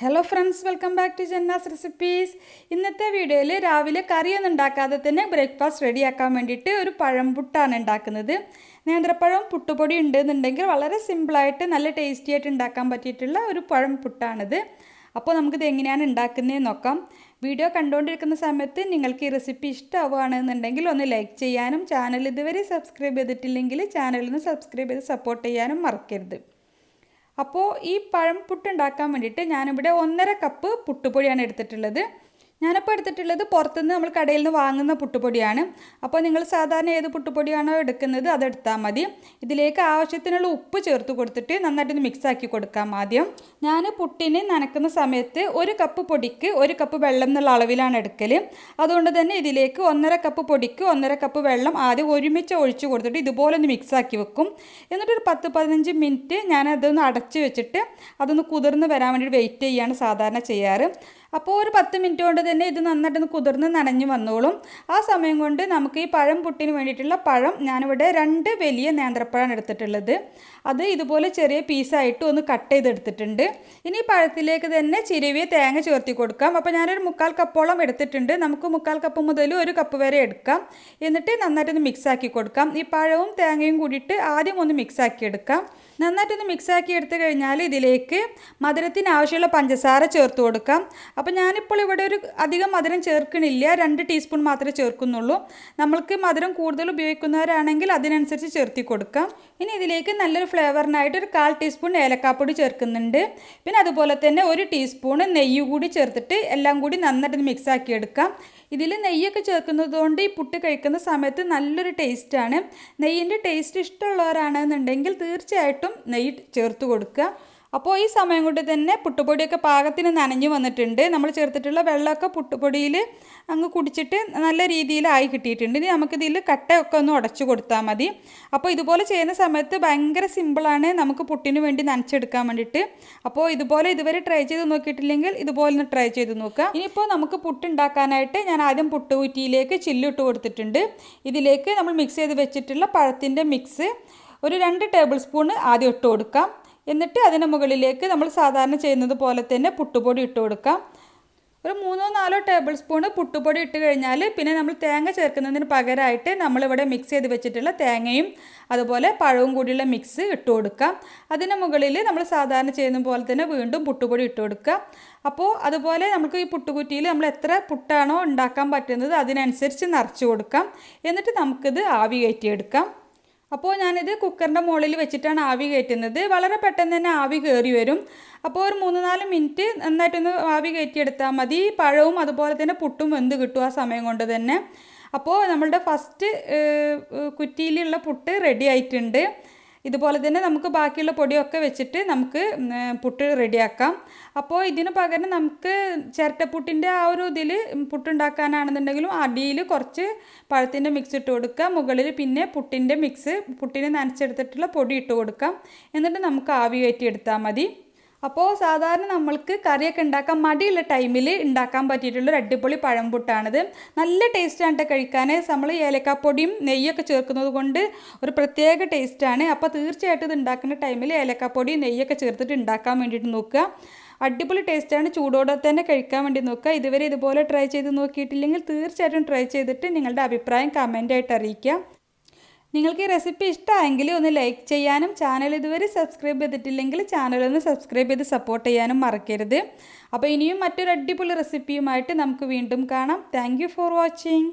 Hello friends welcome back to Janna's recipes ഇന്നത്തെ വീഡിയോയിൽ രാവിലെ കറിയൊന്നും ഉണ്ടാക്കാതെ തന്നെ ബ്രേക്ക്ഫാസ്റ്റ് റെഡിയാക്കാൻ വേണ്ടിയിട്ട് ഒരു പഴംപുട്ടാണ് ഉണ്ടാക്കുന്നത്. നേന്ത്രപ്പഴം പുട്ടുപൊടി ഉണ്ടെന്നുണ്ടെങ്കിൽ വളരെ സിമ്പിളായിട്ട് നല്ല ടേസ്റ്റി ആയിട്ട് ഉണ്ടാക്കാൻ പറ്റിയിട്ടുള്ള ഒരു പഴം പുട്ടാണിത്. അപ്പോൾ നമുക്കിത് എങ്ങനെയാണ് ഉണ്ടാക്കുന്നതെന്ന് നോക്കാം. വീഡിയോ കണ്ടുകൊണ്ടിരിക്കുന്ന സമയത്ത് നിങ്ങൾക്ക് ഈ റെസിപ്പി ഇഷ്ടമാവുകയാണെന്നുണ്ടെങ്കിൽ ഒന്ന് ലൈക്ക് ചെയ്യാനും ചാനൽ ഇതുവരെ സബ്സ്ക്രൈബ് ചെയ്തിട്ടില്ലെങ്കിൽ ചാനലിന് സബ്സ്ക്രൈബ് ചെയ്ത് സപ്പോർട്ട് ചെയ്യാനും മറക്കരുത്. അപ്പോൾ ഈ പഴം പുട്ട് ഉണ്ടാക്കാൻ വേണ്ടിയിട്ട് ഞാനിവിടെ ഒന്നര കപ്പ് പുട്ടുപൊടിയാണ് എടുത്തിട്ടുള്ളത്. ഞാനിപ്പോൾ എടുത്തിട്ടുള്ളത് പുറത്തുനിന്ന് നമ്മൾ കടയിൽ നിന്ന് വാങ്ങുന്ന പുട്ടുപൊടിയാണ്. അപ്പോൾ നിങ്ങൾ സാധാരണ ഏത് പുട്ടുപൊടിയാണോ എടുക്കുന്നത് അതെടുത്താൽ മതി. ഇതിലേക്ക് ആവശ്യത്തിനുള്ള ഉപ്പ് ചേർത്ത് കൊടുത്തിട്ട് നന്നായിട്ടൊന്ന് മിക്സ് ആക്കി കൊടുക്കാം ആദ്യം. ഞാൻ പുട്ടിന് നനക്കുന്ന സമയത്ത് ഒരു കപ്പ് പൊടിക്ക് ഒരു കപ്പ് വെള്ളം എന്നുള്ള അളവിലാണ് എടുക്കൽ അതുകൊണ്ട് തന്നെ ഇതിലേക്ക് ഒന്നര കപ്പ് പൊടിക്ക് ഒന്നര കപ്പ് വെള്ളം ആദ്യം ഒരുമിച്ച് ഒഴിച്ച് കൊടുത്തിട്ട് ഇതുപോലെ ഒന്ന് മിക്സ് ആക്കി വെക്കും. എന്നിട്ടൊരു പത്ത് പതിനഞ്ച് മിനിറ്റ് ഞാൻ അതൊന്ന് അടച്ച് വെച്ചിട്ട് അതൊന്ന് കുതിർന്ന് വരാൻ വേണ്ടി വെയിറ്റ് ചെയ്യാണ് സാധാരണ ചെയ്യാറ്. അപ്പോൾ ഒരു പത്ത് മിനിറ്റ് കൊണ്ട് തന്നെ ഇത് നന്നായിട്ടൊന്ന് കുതിർന്ന് നനഞ്ഞു വന്നോളും. ആ സമയം കൊണ്ട് നമുക്ക് ഈ പഴം പുട്ടിന് വേണ്ടിയിട്ടുള്ള പഴം ഞാനിവിടെ രണ്ട് വലിയ നേന്ത്രപ്പഴമാണ് എടുത്തിട്ടുള്ളത്. അത് ഇതുപോലെ ചെറിയ പീസായിട്ട് ഒന്ന് കട്ട് ചെയ്തെടുത്തിട്ടുണ്ട്. ഇനി പഴത്തിലേക്ക് തന്നെ ചിരുവിയ തേങ്ങ ചേർത്തി കൊടുക്കാം. അപ്പോൾ ഞാനൊരു മുക്കാൽ കപ്പോളം എടുത്തിട്ടുണ്ട്. നമുക്ക് മുക്കാൽ കപ്പ് മുതൽ ഒരു കപ്പ് വരെ എടുക്കാം. എന്നിട്ട് നന്നായിട്ടൊന്ന് മിക്സാക്കി കൊടുക്കാം. ഈ പഴവും തേങ്ങയും കൂടിയിട്ട് ആദ്യം ഒന്ന് മിക്സ് ആക്കി എടുക്കാം. നന്നായിട്ടൊന്ന് മിക്സാക്കി എടുത്തു കഴിഞ്ഞാൽ ഇതിലേക്ക് മധുരത്തിന് ആവശ്യമുള്ള പഞ്ചസാര ചേർത്ത് കൊടുക്കാം. അപ്പോൾ ഞാനിപ്പോൾ ഇവിടെ ഒരു അധികം മധുരം ചേർക്കണില്ല. രണ്ട് ടീസ്പൂൺ മാത്രമേ ചേർക്കുന്നുള്ളൂ. നമ്മൾക്ക് മധുരം കൂടുതൽ ഉപയോഗിക്കുന്നവരാണെങ്കിൽ അതിനനുസരിച്ച് ചേർത്തി കൊടുക്കാം. ഇനി ഇതിലേക്ക് നല്ലൊരു ഫ്ലേവറിനായിട്ട് ഒരു കാൽ ടീസ്പൂൺ ഏലക്കാപ്പൊടി ചേർക്കുന്നുണ്ട്. പിന്നെ അതുപോലെ തന്നെ ഒരു ടീസ്പൂൺ നെയ്യ് കൂടി ചേർത്തിട്ട് എല്ലാം കൂടി നന്നായിട്ട് മിക്സ് ആക്കി എടുക്കാം. ഇതിൽ നെയ്യൊക്കെ ചേർക്കുന്നതുകൊണ്ട് ഈ പുട്ട് കഴിക്കുന്ന സമയത്ത് നല്ലൊരു ടേസ്റ്റാണ് നെയ്യിന്റെ ടേസ്റ്റ് ഇഷ്ടമുള്ളവരാണെന്നുണ്ടെങ്കിൽ തീർച്ചയായിട്ടും നെയ്യ് ചേർത്ത് കൊടുക്കുക. അപ്പോൾ ഈ സമയം കൊണ്ട് തന്നെ പുട്ടുപൊടിയൊക്കെ പാകത്തിന് നനഞ്ഞു വന്നിട്ടുണ്ട്. നമ്മൾ ചേർത്തിട്ടുള്ള വെള്ളമൊക്കെ പുട്ടുപൊടിയിൽ അങ്ങ് കുടിച്ചിട്ട് നല്ല രീതിയിലായി കിട്ടിയിട്ടുണ്ട്. ഇനി നമുക്കിതിൽ കട്ടയൊക്കെ ഒന്ന് ഉടച്ചു കൊടുത്താൽ മതി. അപ്പോൾ ഇതുപോലെ ചെയ്യുന്ന സമയത്ത് ഭയങ്കര സിമ്പിളാണ് നമുക്ക് പുട്ടിന് വേണ്ടി നനച്ചെടുക്കാൻ വേണ്ടിയിട്ട്. അപ്പോൾ ഇതുപോലെ ഇതുവരെ ട്രൈ ചെയ്ത് നോക്കിയിട്ടില്ലെങ്കിൽ ഇതുപോലെ ഒന്ന് ട്രൈ ചെയ്ത് നോക്കാം ഇനിയിപ്പോൾ നമുക്ക് പുട്ടുണ്ടാക്കാനായിട്ട് ഞാൻ ആദ്യം പുട്ടുകുറ്റിയിലേക്ക് ചില്ലിട്ട് കൊടുത്തിട്ടുണ്ട്. ഇതിലേക്ക് നമ്മൾ മിക്സ് ചെയ്ത് വെച്ചിട്ടുള്ള പഴത്തിന്റെ മിക്സ് ഒരു രണ്ട് ടേബിൾ സ്പൂൺ ആദ്യം ഇട്ട് കൊടുക്കാം. എന്നിട്ട് അതിന് മുകളിലേക്ക് നമ്മൾ സാധാരണ ചെയ്യുന്നത് പോലെ തന്നെ പുട്ടുപൊടി ഇട്ട് കൊടുക്കാം. ഒരു മൂന്നോ നാലോ ടേബിൾ സ്പൂൺ പുട്ടുപൊടി ഇട്ട് കഴിഞ്ഞാൽ പിന്നെ നമ്മൾ തേങ്ങ ചേർക്കുന്നതിന് പകരമായിട്ട് നമ്മളിവിടെ മിക്സ് ചെയ്ത് വെച്ചിട്ടുള്ള തേങ്ങയും അതുപോലെ പഴവും കൂടിയുള്ള മിക്സ് ഇട്ട് കൊടുക്കാം. അതിന് മുകളിൽ നമ്മൾ സാധാരണ ചെയ്യുന്ന പോലെ തന്നെ വീണ്ടും പുട്ടുപൊടി ഇട്ട് കൊടുക്കുക. അപ്പോൾ അതുപോലെ നമുക്ക് ഈ പുട്ടുകുറ്റിയിൽ നമ്മൾ എത്ര പുട്ടാണോ ഉണ്ടാക്കാൻ പറ്റുന്നത് അതിനനുസരിച്ച് നിറച്ച് കൊടുക്കാം. എന്നിട്ട് നമുക്കിത് ആവി കയറ്റിയെടുക്കാം അപ്പോൾ ഞാനിത് കുക്കറിന്റെ മുകളിൽ വെച്ചിട്ടാണ് ആവി കയറ്റുന്നത്. വളരെ പെട്ടെന്ന് തന്നെ ആവി കയറി വരും. അപ്പോൾ ഒരു മൂന്ന് നാല് മിനിറ്റ് നന്നായിട്ടൊന്ന് ആവി കയറ്റിയെടുത്താൽ മതി. പഴവും അതുപോലെ തന്നെ പുട്ടും വെന്ത് കിട്ടും ആ സമയം കൊണ്ട് തന്നെ. അപ്പോൾ നമ്മളുടെ ഫസ്റ്റ് കുറ്റിയിലുള്ള പുട്ട് റെഡി ആയിട്ടുണ്ട്. ഇതുപോലെ തന്നെ നമുക്ക് ബാക്കിയുള്ള പൊടിയൊക്കെ വെച്ചിട്ട് നമുക്ക് പുട്ട് റെഡിയാക്കാം. അപ്പോൾ ഇതിന് പകരം നമുക്ക് ചിരട്ടപ്പുട്ടിന്റെ ആ ഒരു ഇതിൽ പുട്ടുണ്ടാക്കാനാണെന്നുണ്ടെങ്കിലും അടിയിൽ കുറച്ച് പഴത്തിന്റെ മിക്സ് ഇട്ട് കൊടുക്കുക മുകളിൽ പിന്നെ പുട്ടിന്റെ മിക്സ് പുട്ടിന് നനച്ചെടുത്തിട്ടുള്ള പൊടി ഇട്ട് കൊടുക്കാം. എന്നിട്ട് നമുക്ക് ആവി കയറ്റി എടുത്താൽ മതി. അപ്പോൾ സാധാരണ നമ്മൾക്ക് കറിയൊക്കെ ഉണ്ടാക്കാൻ മടിയുള്ള ടൈമിൽ ഉണ്ടാക്കാൻ പറ്റിയിട്ടുള്ളൊരു അടിപൊളി പഴംപുട്ടാണിത്. നല്ല ടേസ്റ്റാണ് കഴിക്കാൻ നമ്മൾ ഏലക്കാപ്പൊടിയും നെയ്യൊക്കെ ചേർക്കുന്നത് കൊണ്ട് ഒരു പ്രത്യേക ടേസ്റ്റാണ്. അപ്പോൾ തീർച്ചയായിട്ടും ഇത് ഉണ്ടാക്കുന്ന ടൈമിൽ ഏലക്കാപ്പൊടിയും നെയ്യൊക്കെ ചേർത്തിട്ട് ഉണ്ടാക്കാൻ വേണ്ടിയിട്ട് നോക്കുക. അടിപൊളി ടേസ്റ്റാണ്. ചൂടോടെ തന്നെ കഴിക്കാൻ വേണ്ടി നോക്കുക. ഇതുവരെ ഇതുപോലെ ട്രൈ ചെയ്ത് നോക്കിയിട്ടില്ലെങ്കിൽ തീർച്ചയായിട്ടും ട്രൈ ചെയ്തിട്ട് നിങ്ങളുടെ അഭിപ്രായം കമന്റായിട്ട് അറിയിക്കുക. നിങ്ങൾക്ക് ഈ റെസിപ്പി ഇഷ്ടമായെങ്കിൽ ഒന്ന് ലൈക്ക് ചെയ്യാനും ചാനൽ ഇതുവരെ സബ്സ്ക്രൈബ് ചെയ്തിട്ടില്ലെങ്കിൽ ചാനൽ ഒന്ന് സബ്സ്ക്രൈബ് ചെയ്ത് സപ്പോർട്ട് ചെയ്യാനും മറക്കരുത്. അപ്പോൾ ഇനിയും മറ്റൊരു അടിപൊളി റെസിപ്പിയുമായിട്ട് നമുക്ക് വീണ്ടും കാണാം. Thank for watching